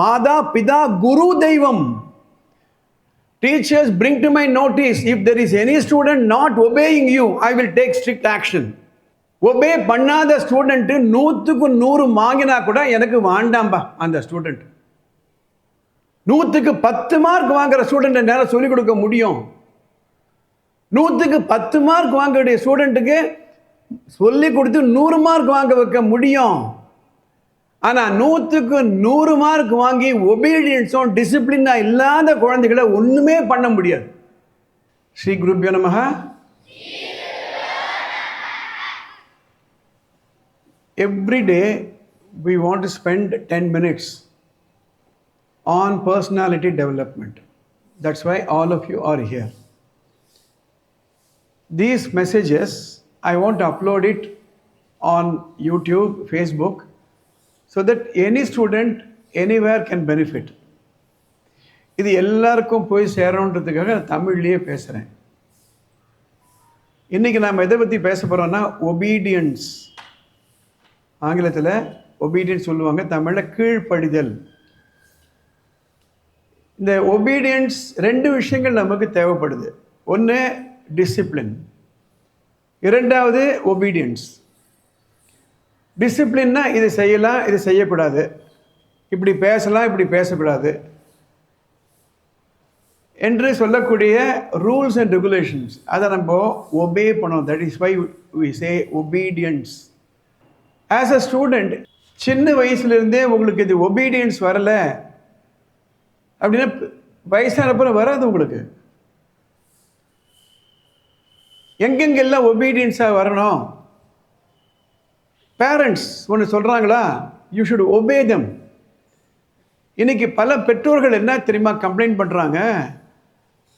மாதா பிதா குரு தெய்வம். Teachers bring to my notice if there is any student not obeying you I will take strict action obey பண்ணாத student நூற்றுக்கு நூறு வாங்கினா கூட எனக்கு வாண்டாம்பா அந்த ஸ்டூடெண்ட் நூற்றுக்கு பத்து மார்க் வாங்குற ஸ்டூடெண்ட் என்னால் சொல்லிக் கொடுக்க முடியும். நூற்றுக்கு பத்து மார்க் வாங்கக்கூடிய ஸ்டூடெண்ட்டுக்கு சொல்லி கொடுத்து நூறு மார்க் வாங்க வைக்க முடியும். ஆனால் நூற்றுக்கு நூறு மார்க் வாங்கி ஒபீடியன்ஸும் டிசிப்ளினாக இல்லாத குழந்தைகளை ஒன்றுமே பண்ண முடியாது. ஸ்ரீ குருப்பியோ நமக every day we want to spend ten minutes on personality development that's why all of you are here these messages i want to upload it on youtube facebook so that any student anywhere can benefit இது எல்லாருக்கும் போய் சேரணுன்றதுக்காக நான் தமிழ்லேயே பேசுகிறேன் இன்றைக்கி நாம் எதை பற்றி பேச போகிறோம்னா ஒபீடியன்ஸ் ஆங்கிலத்தில் ஒபீடியன்ஸ் சொல்லுவாங்க தமிழில் கீழ்ப்படிதல். இந்த ஒபீடியன்ஸ் ரெண்டு விஷயங்கள் நமக்கு தேவைப்படுது. ஒன்று டிசிப்ளின் இரண்டாவது ஒபீடியன்ஸ் டிசிப்ளின்னா இது செய்யலாம் இது செய்யக்கூடாது. இப்படி பேசலாம் இப்படி பேசக்கூடாது. என்று சொல்லக்கூடிய ரூல்ஸ் அண்ட் ரெகுலேஷன்ஸ் அதை நம்ம ஒபே பண்ணோம் that is why we say obedience as a student சின்ன வயசுலேருந்தே உங்களுக்கு இது ஒபீடியன்ஸ் வரலை. அப்படின்னா வயசானப்புறம் வராது உங்களுக்கு. எங்கெங்கெல்லாம் ஒபீடியன்ஸாக வரணும்? பேரண்ட்ஸ் ஒன்று சொல்கிறாங்களா யூ ஷுட் ஒபே தம் இன்றைக்கி பல பெற்றோர்கள் என்ன தெரியுமா கம்ப்ளைண்ட் பண்ணுறாங்க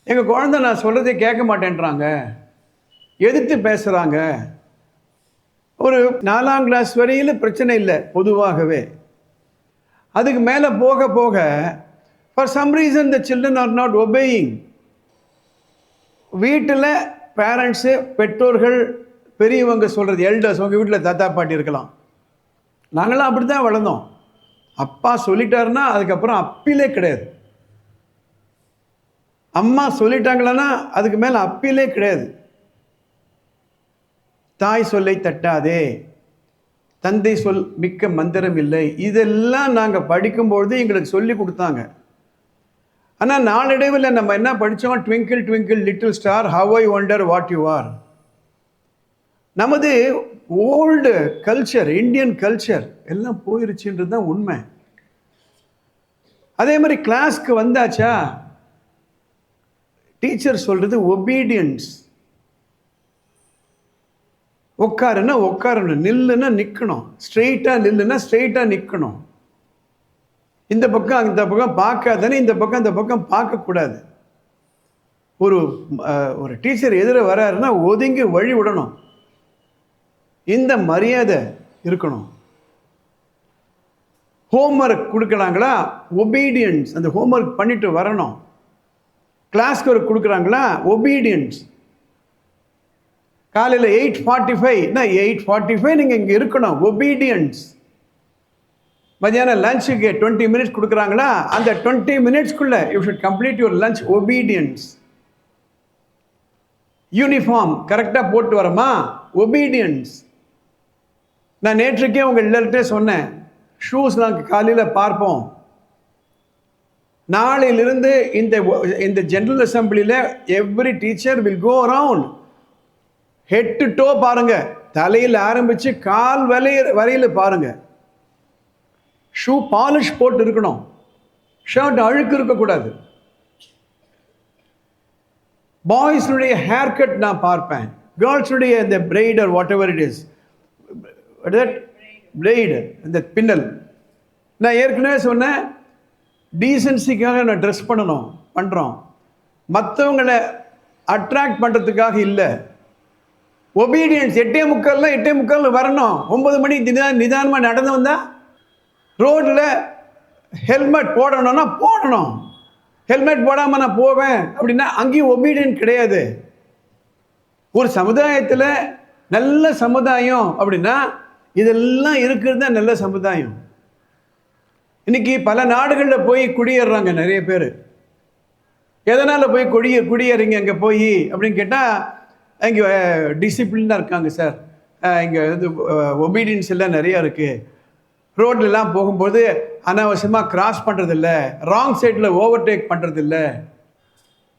எங்கள் குழந்தை நான் சொல்கிறதே கேட்க மாட்டேன்றாங்க. எதிர்த்து பேசுகிறாங்க ஒரு நாலாம் கிளாஸ் வரையில் பிரச்சனை இல்லை பொதுவாகவே. அதுக்கு மேலே போக போக for some reason the children are not obeying வீட்டில் பேரண்ட்ஸு பெற்றோர்கள் பெரியவங்க சொல்கிறது எல்டர்ஸ் உங்கள் வீட்டில் தாத்தா பாட்டி இருக்கலாம். நாங்களாம் அப்படி தான் வளர்ந்தோம். அப்பா சொல்லிட்டாருன்னா அதுக்கப்புறம் அப்பிலே கிடையாது. அம்மா சொல்லிட்டாங்களன்னா அதுக்கு மேலே அப்பிலே கிடையாது. தாய் சொல்லை தட்டாதே. தந்தை சொல் மிக்க மந்திரம் இல்லை. இதெல்லாம் நாங்கள் படிக்கும்பொழுது எங்களுக்கு சொல்லி கொடுத்தாங்க. ஆனால் நாளடைவில் நம்ம என்ன படித்தோம் twinkle twinkle little star how I wonder what you are நமது ஓல்டு கல்ச்சர் இந்தியன் கல்ச்சர் எல்லாம் போயிருச்சுன்றது தான் உண்மை. அதே மாதிரி கிளாஸ்க்கு வந்தாச்சா? டீச்சர் சொல்கிறது ஒபீடியன்ஸ் உட்காருன்னா உட்காரணும் நில்லுன்னா நிற்கணும் ஸ்ட்ரெயிட்டாக நில்லுன்னா ஸ்ட்ரெயிட்டாக நிற்கணும் இந்த பக்கம் அந்த பக்கம் பார்க்காதானே இந்த பக்கம் அந்த பக்கம் பார்க்கக்கூடாது. ஒரு ஒரு டீச்சர் எதிர வராருன்னா ஒதுங்கி வழி விடணும். இந்த மரியாதை இருக்கணும். ஹோம்ஒர்க் கொடுக்குறாங்களா? ஒபீடியன்ஸ் அந்த ஹோம்ஒர்க் பண்ணிட்டு வரணும். கிளாஸ்க்கு ஒர்க் கொடுக்குறாங்களா? ஒபீடியன்ஸ் காலையில் எயிட் ஃபார்ட்டி ஃபைவ்னா எயிட் ஃபார்ட்டி ஃபைவ் நீங்கள் இங்கே இருக்கணும். ஒபீடியன்ஸ் மத்தியானம் லஞ்சுக்கு டுவெண்ட்டி மினிட்ஸ் கொடுக்குறாங்களா? அந்த twenty மினிட்ஸ்க்குள்ளே you should complete your lunch obedience uniform கரெக்டாக போட்டு வரமா? ஒபீடியன்ஸ் நான் நேற்றுக்கே உங்கள் எல்லார்கிட்டே சொன்னேன். ஷூஸ் நாங்கள் காலையில் பார்ப்போம். நாளையிலிருந்து இந்த இந்த general அசம்பிளியில் every teacher will go around head to toe பாருங்க. தலையில் ஆரம்பித்து கால் வலைய வரையில் பாருங்கள் ஷூ பாலிஷ் போட்டு இருக்கணும். ஷர்ட் அழுக்கு இருக்கக்கூடாது. பாய்ஸுடைய ஹேர் கட் நான் பார்ப்பேன். கேர்ள்ஸுடைய இந்த braid or whatever it is that plait இந்த பின்னல் நான் ஏற்கனவே சொன்னேன் டீசன்சிக்காக நான் ட்ரெஸ் பண்ணணும் பண்ணுறோம் மற்றவங்களை அட்ராக்ட் பண்ணுறதுக்காக இல்லை. ஒபீடியன்ஸ் எட்டே முக்கால்லாம் எட்டே முக்கால் வரணும். ஒன்பது மணிக்கு நிதா நிதானமாக நடந்து வந்தால் ரோட்டில் ஹெல்மெட் போடணும்னா போடணும். ஹெல்மெட் போடாமல் நான் போவேன் அப்படின்னா அங்கேயும் ஒபீடியன் கிடையாது. ஒரு சமுதாயத்தில் நல்ல சமுதாயம் அப்படின்னா இதெல்லாம் இருக்கிறது தான் நல்ல சமுதாயம். இன்னைக்கு பல நாடுகளில் போய் குடியேறுறாங்க நிறைய பேர். எதனால் போய் குடிய குடியேறிங்க அங்கே போய் அப்படின்னு கேட்டால் இங்கே டிசிப்ளினாக இருக்காங்க சார். இங்கே இது ஒபீடியன்ஸ் எல்லாம் நிறையா இருக்குது ரோட்லலாம் போகும்போது அனாவசியமாக கிராஸ் பண்ணுறதில்ல ராங் சைடில் ஓவர்டேக் பண்ணுறதில்ல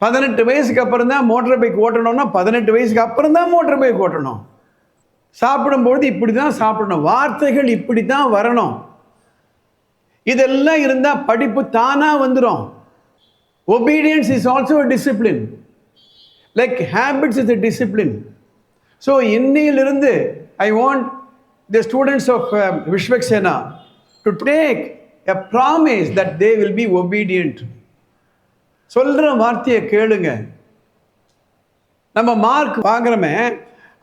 பதினெட்டு வயசுக்கு அப்புறம் தான் மோட்டர் பைக் ஓட்டணும்னா பதினெட்டு வயசுக்கு அப்புறம் தான் மோட்டர் பைக் ஓட்டணும். சாப்பிடும்பொழுது இப்படி தான் சாப்பிடணும். வார்த்தைகள் இப்படி தான் வரணும். இதெல்லாம் இருந்தால் படிப்பு தானாக வந்துடும் obedience is also discipline like habits is a discipline so இன்னையிலிருந்து I want the students of Vishwaksena to take a promise that they will be obedient சொல்கிற வார்த்தையை கேளுங்க. நம்ம மார்க் வாங்குறோமே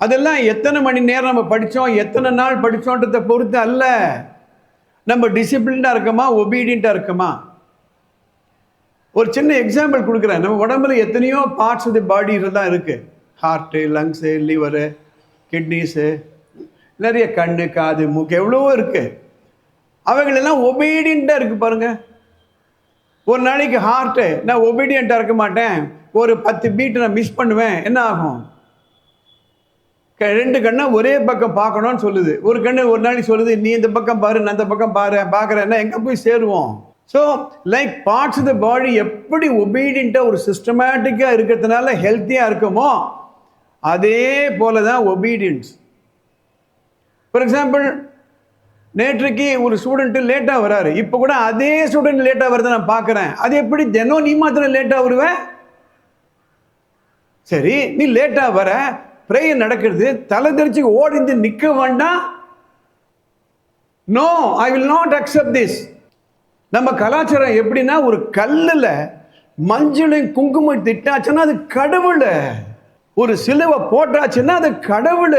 அதெல்லாம் எத்தனை மணி நேரம் நம்ம படித்தோம் எத்தனை நாள் படித்தோன்றதை பொறுத்து அல்ல. நம்ம டிசிப்ளின்டாக இருக்கோமா? ஒபீடியண்ட்டாக இருக்கோமா? ஒரு சின்ன எக்ஸாம்பிள் கொடுக்குறேன். நம்ம உடம்புல எத்தனையோ பார்ட்ஸ் ஆஃப் தி பாடி தான் இருக்குது ஹார்ட்டு லங்ஸு லிவரு கிட்னிஸு நிறைய கண் காது மூக்கு எவ்வளவோ இருக்குது அவைகளெல்லாம் ஒபீடியண்ட்டாக இருக்குது பாருங்கள் ஒரு நாளைக்கு ஹார்ட்டு நான் ஒபீடியண்ட்டாக இருக்க மாட்டேன். ஒரு பத்து பீட்டு நான் மிஸ் பண்ணுவேன். என்ன ஆகும்? ரெண்டு கண்ணை ஒரே பக்கம் பார்க்கணும்னு சொல்லுது. ஒரு கண்ணு ஒரு நாளைக்கு சொல்லுது நீ இந்த பக்கம் பாரு நான் இந்த பக்கம் பாரு பார்க்குறேன்னா எங்கே போய் சேருவோம்? So like parts of the body எப்படி ஒபீடியண்ட்டாக ஒரு சிஸ்டமேட்டிக்காக இருக்கிறதுனால ஹெல்த்தியாக இருக்குமோ அதே போல தான் ஒபீடியன்ஸ் ஃபார் எக்ஸாம்பிள் நேற்றுக்கு ஒரு ஸ்டூடெண்ட்டு லேட்டாக வராரு. இப்போ கூட அதே ஸ்டூடெண்ட் லேட்டாக வரதை நான் பார்க்குறேன். அது எப்படி தினம் நீ மாத்திரம் லேட்டாக வருவ? சரி நீ லேட்டாக வர ப்ரேயர் நடக்கிறது தலை தெரிச்சு ஓடிந்து நிற்க வேண்டாம் no I will not accept this நம்ம கலாச்சாரம் எப்படின்னா ஒரு கல்லில் மஞ்சளும் குங்குமம் திட்டாச்சுன்னா அது கடவுள். ஒரு சிலுவை போட்டாச்சுன்னா அது கடவுள்.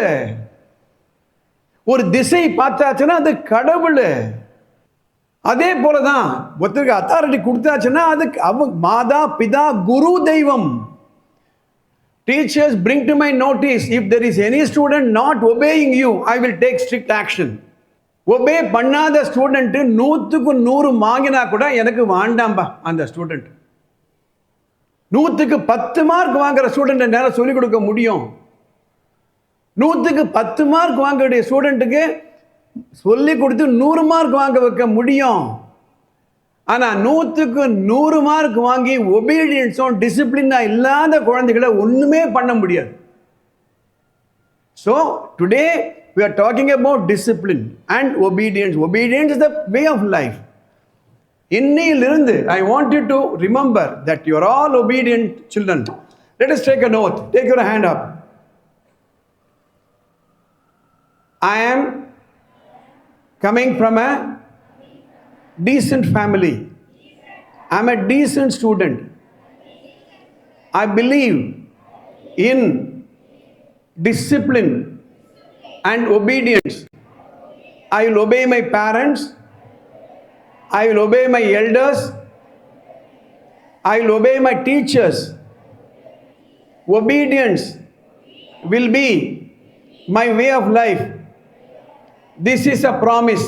ஒரு திசை பார்த்தாச்சுன்னா அது கடவுள். அதே போல தான் ஒருத்தருக்கு அத்தாரிட்டி கொடுத்தாச்சுன்னா அதுக்கு அவ மாதா பிதா குரு தெய்வம். Teachers bring to my notice if there is any student not obeying you I will take strict action obey பண்ணாத ஸ்டூடெண்ட்டு நூற்றுக்கு நூறு வாங்கினா கூட எனக்கு வாண்டாம்பா அந்த ஸ்டூடெண்ட் நூற்றுக்கு பத்து மார்க் வாங்குற ஸ்டூடெண்ட்டை நேரம் சொல்லிக் கொடுக்க முடியும். நூற்றுக்கு பத்து மார்க் வாங்கக்கூடிய ஸ்டூடெண்ட்டுக்கு சொல்லி கொடுத்து நூறு மார்க் வாங்க வைக்க முடியும். ஆனால் நூற்றுக்கு நூறு மார்க் வாங்கி ஒபீடியன்ஸும் டிசிப்ளினாக இல்லாத குழந்தைகளை ஒன்றுமே பண்ண முடியாது. So today we are talking about discipline and obedience obedience is the way of life இன்னையிலிருந்து I want you to remember that your all obedient children let is take a note take your hand up I am coming from a decent family. I'm a decent student. I believe in discipline and obedience. I will obey my parents. I will obey my elders. I will obey my teachers. Obedience will be my way of life. This is a promise